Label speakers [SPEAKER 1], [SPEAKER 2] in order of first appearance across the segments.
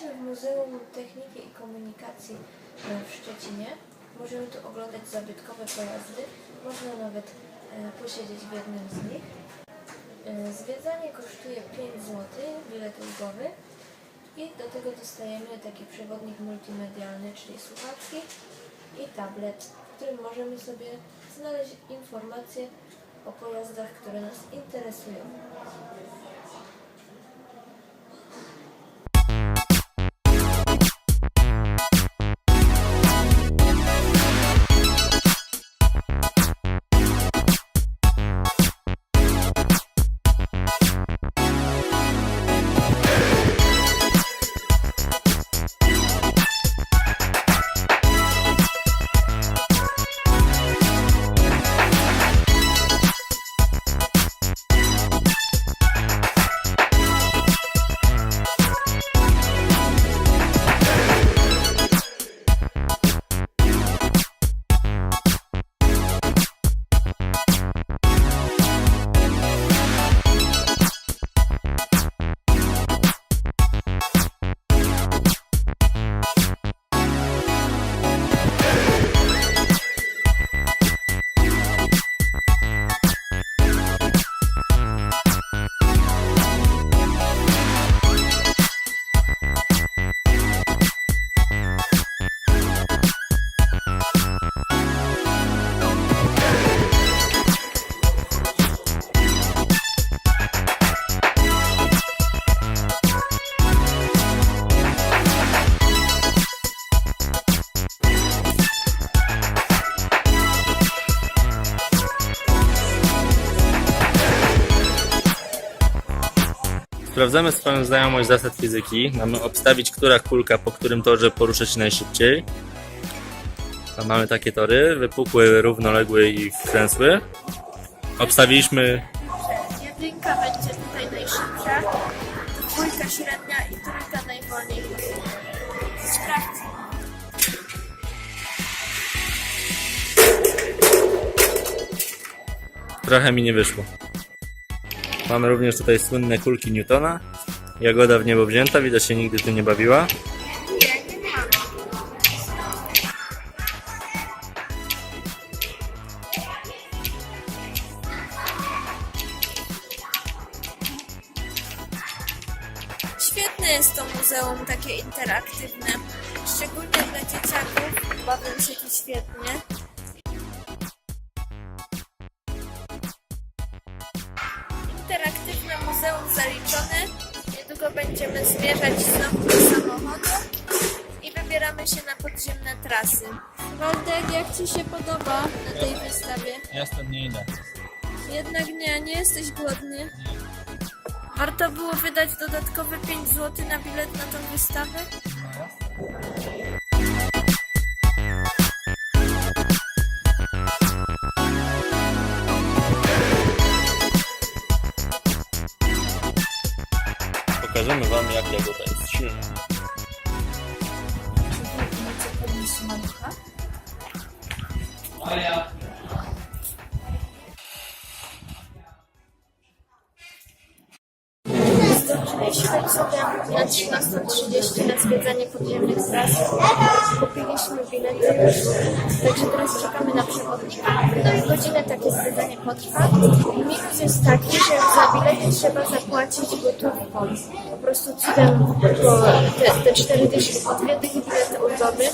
[SPEAKER 1] Jesteśmy w Muzeum Techniki i Komunikacji w Szczecinie. Możemy tu oglądać zabytkowe pojazdy. Można nawet e, posiedzieć w jednym z nich. E, Zwiedzanie kosztuje 5 zł, bilet ulgowy. I do tego dostajemy taki przewodnik multimedialny, czyli słuchawki i tablet, w którym możemy sobie znaleźć informacje o pojazdach, które nas interesują.
[SPEAKER 2] Sprawdzamy swoją znajomość zasad fizyki. Mamy obstawić, która kulka po którym torze porusza się najszybciej. Mamy takie tory, wypukły, równoległy i wklęsły. Obstawiliśmy
[SPEAKER 1] Jedynka będzie tutaj najszybsza, dwójka średnia i trójka najwolniej. Sprawdź.
[SPEAKER 2] Trochę mi nie wyszło. Mamy również tutaj słynne kulki Newtona. Jagoda w niebo wzięta, widać się nigdy tu nie bawiła.
[SPEAKER 1] Świetne jest to muzeum, takie interaktywne. Szczególnie dla dzieciaków. Bawią się tu świetnie. Muzeum zaliczone. Niedługo będziemy zmierzać znowu do samochodu i wybieramy się na podziemne trasy. Waldek, jak Ci się podoba na tej wystawie?
[SPEAKER 2] Ja stąd nie idę.
[SPEAKER 1] Jednak nie, nie jesteś głodny. Warto było wydać dodatkowe 5 zł na bilet na tą wystawę?
[SPEAKER 2] Pokażemy wam jak Jagoda jest silna.
[SPEAKER 1] Zdążyliśmy sobie na 13.30 na zwiedzanie podziemnych tras. Kupiliśmy bilety także teraz czekamy na przewodnika. No godzinę takie zwiedzanie potrwa. Minus jest taki, że za bilety trzeba zapłacić gotówką. Po prostu cudem, bo te, te cztery dyszki po dwie dychy bilet ulgowy,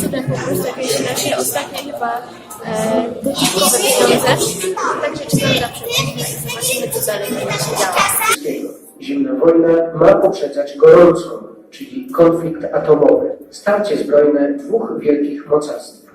[SPEAKER 1] cudem po prostu jakieś nasze ostatnie chyba e, gotówkowe pieniądze. Także czekamy na przewodnika i zobaczymy co dalej będzie się działo.
[SPEAKER 3] Wojna ma poprzedzać gorącą, czyli konflikt atomowy, starcie zbrojne dwóch wielkich mocarstw.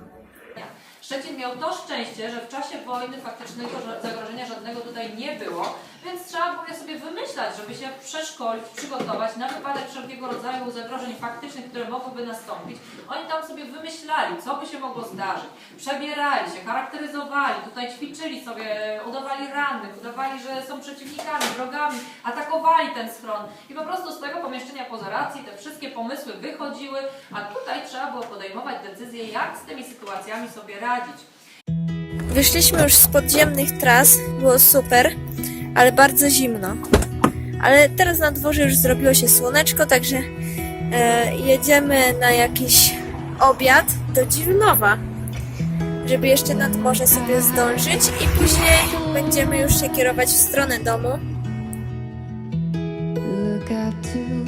[SPEAKER 4] Szczecin miał to szczęście, że w czasie wojny faktycznego zagrożenia żadnego tutaj nie było, więc trzeba było sobie wymyślać, żeby się przeszkolić, przygotować na wypadek wszelkiego rodzaju zagrożeń faktycznych, które mogłyby nastąpić. Oni tam sobie wymyślali, co by się mogło zdarzyć. Przebierali się, charakteryzowali, tutaj ćwiczyli sobie, udawali rannych, udawali, że są przeciwnikami, wrogami, atakowali ten schron i po prostu z tego pomieszczenia poza racji te wszystkie pomysły wychodziły, a tutaj trzeba było podejmować decyzje, jak z tymi sytuacjami sobie radzić.
[SPEAKER 1] Wyszliśmy już z podziemnych tras, było super, ale bardzo zimno. Ale teraz na dworze już zrobiło się słoneczko, także e, jedziemy na jakiś obiad do Dziwnowa, żeby jeszcze nad morze sobie zdążyć i później będziemy już się kierować w stronę domu. Look to